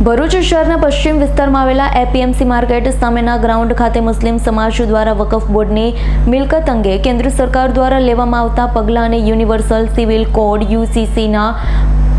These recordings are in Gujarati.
ભરૂચ શહેરના પશ્ચિમ વિસ્તારમાં આવેલા એપીએમસી માર્કેટ સામેના ગ્રાઉન્ડ ખાતે મુસ્લિમ સમાજ દ્વારા વકફ બોર્ડની મિલકત અંગે કેન્દ્ર સરકાર દ્વારા લેવામાં આવતા પગલાં અને યુનિવર્સલ સિવિલ કોડ યુસીસીના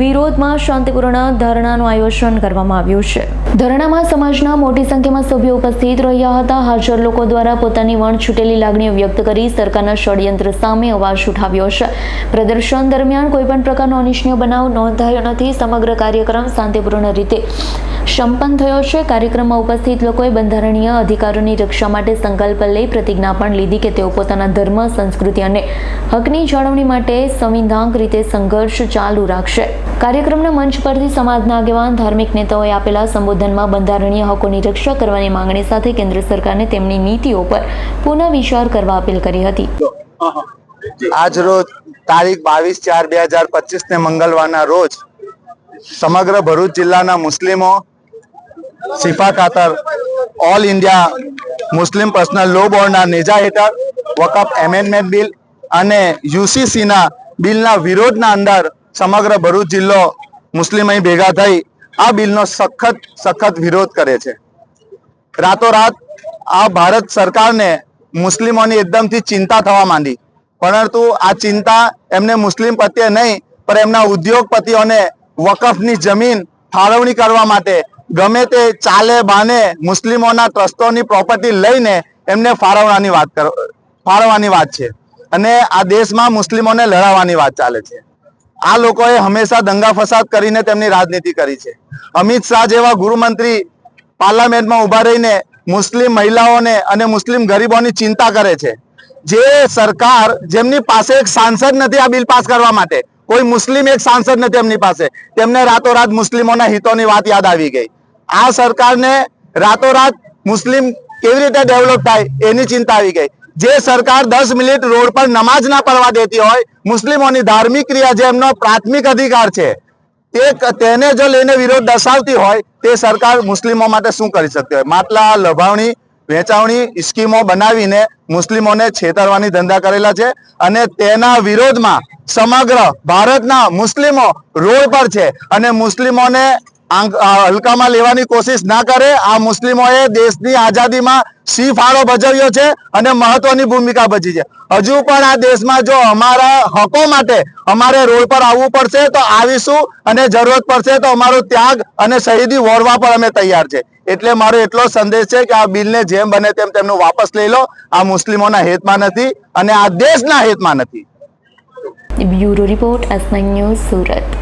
વિરોધમાં શાંતિપૂર્ણ ધરણાનું આયોજન કરવામાં આવ્યું છે. ધરણામાં સમાજના મોટી સંખ્યામાં સભ્યો ઉપસ્થિત રહ્યા હતા. હાજર લોકો દ્વારા પોતાની વણ છૂટેલી લાગણીઓ વ્યક્ત કરી સરકારના ષડયંત્ર સામે અવાજ ઉઠાવ્યો છે. પ્રદર્શન દરમિયાન કોઈપણ પ્રકારનો અનિચ્છનીય બનાવ નોંધાયો નથી. સમગ્ર કાર્યક્રમ શાંતિપૂર્ણ રીતે સંપન્ન થયો છે. કાર્યક્રમમાં ઉપસ્થિત લોકોએ બંધારણીય અધિકારોની રક્ષા માટે સંકલ્પ લઈ પ્રતિજ્ઞા પણ લીધી કે તેઓ પોતાના ધર્મ, સંસ્કૃતિ અને હકની જાળવણી માટે સંવિધાનક રીતે સંઘર્ષ ચાલુ રાખશે. કાર્યક્રમના મંચ પરથી સમાજના આગેવાન, ધાર્મિક નેતાઓએ આપેલા સંબોધનમાં બંધારણીય હકોની રક્ષા કરવાની માંગણી સાથે કેન્દ્ર સરકારને તેમની નીતિઓ પર પુનઃ વિચાર કરવા અપીલ કરી હતી. આજ રોજ તારીખ બાવીસ ચાર બે હજાર પચીસ ને મંગળવારના રોજ સમગ્ર ભરૂચ જિલ્લાના મુસ્લિમો સિફા ખાતર all India Muslim personal law બોર્ડના નેજા હેઠળ વકફ એમેન્ડમેન્ટ બિલ અને યુસીસીના બિલના વિરોધના અંદર સમગ્ર ભરૂચ જિલ્લો મુસ્લિમ અહીં ભેગા થઈ આ બિલનો સખત સખત વિરોધ કરે છે. રાતોરાત આ ભારત સરકારને મુસ્લિમોની એકદમથી ચિંતા થવા માંડી. પરંતુ આ ચિંતા એમને મુસ્લિમ પ્રત્યે નહીં, પણ એમના ઉદ્યોગપતિઓને વકફની જમીન ફાળવણી કરવા માટે ગમે તે ચાલે, બાને મુસ્લિમોના ટ્રસ્ટોની પ્રોપર્ટી લઈને એમને ફાળવવાની વાત કરો, ફાળવવાની વાત છે. અને આ દેશમાં મુસ્લિમોને લડાવવાની વાત ચાલે છે. આ લોકોએ હંમેશા દંગા ફસાદ કરીને તેમની રાજનીતિ કરી છે. અમિત શાહ જેવા ગૃહમંત્રી પાર્લામેન્ટમાં ઊભા રહીને મુસ્લિમ મહિલાઓને અને મુસ્લિમ ગરીબોની ચિંતા કરે છે. જે સરકાર જેમની પાસે એક સાંસદ નથી આ બિલ પાસ કરવા માટે, કોઈ મુસ્લિમ એક સાંસદ નથી એમની પાસે, તેમને રાતોરાત મુસ્લિમોના હિતોની વાત યાદ આવી ગઈ. આ સરકારને રાતોરાત મુસ્લિમ કેવી રીતે ડેવલપ થાય એની ચિંતા આવી ગઈ. જે સરકાર દસ મિનિટ રોડ પર નમાજ ના પડવા દેતી હોય, મુસ્લિમોની ધાર્મિક ક્રિયા જે એમનો પ્રાથમિક અધિકાર છે, તે તેને જો લઈને વિરોધ દર્શાવતી હોય, તે સરકાર મુસ્લિમો માટે શું કરી શકતી હોય? માટલા, લભાવણી, વેચાવણી સ્કીમો બનાવીને મુસ્લિમોને છેતરવાની ધંધા કરેલા છે અને તેના વિરોધમાં સમગ્ર ભારતના મુસ્લિમો રોડ પર છે અને મુસ્લિમોને હલકામાં લેવાની કોશિશ ના કરે. આ મુસ્લિમોએ દેશની આઝાદીમાં સિંહ ફાળો ભજવ્યો છે અને મહત્વની ભૂમિકા ભજી છે. હજુ પણ આ દેશમાં જો અમારા હકો માટે અમારે રોડ પર આવવું પડશે તો આવીશું અને જરૂરત પડશે તો અમારો ત્યાગ અને શહીદી વોરવા પર અમે તૈયાર છે. એટલે મારો એટલો સંદેશ છે કે આ બિલને જેમ બને તેમ તેમનું વાપસ લઈ લો. આ મુસ્લિમોના હિતમાં નથી અને આ દેશના હિતમાં નથી. Bureau report Surat.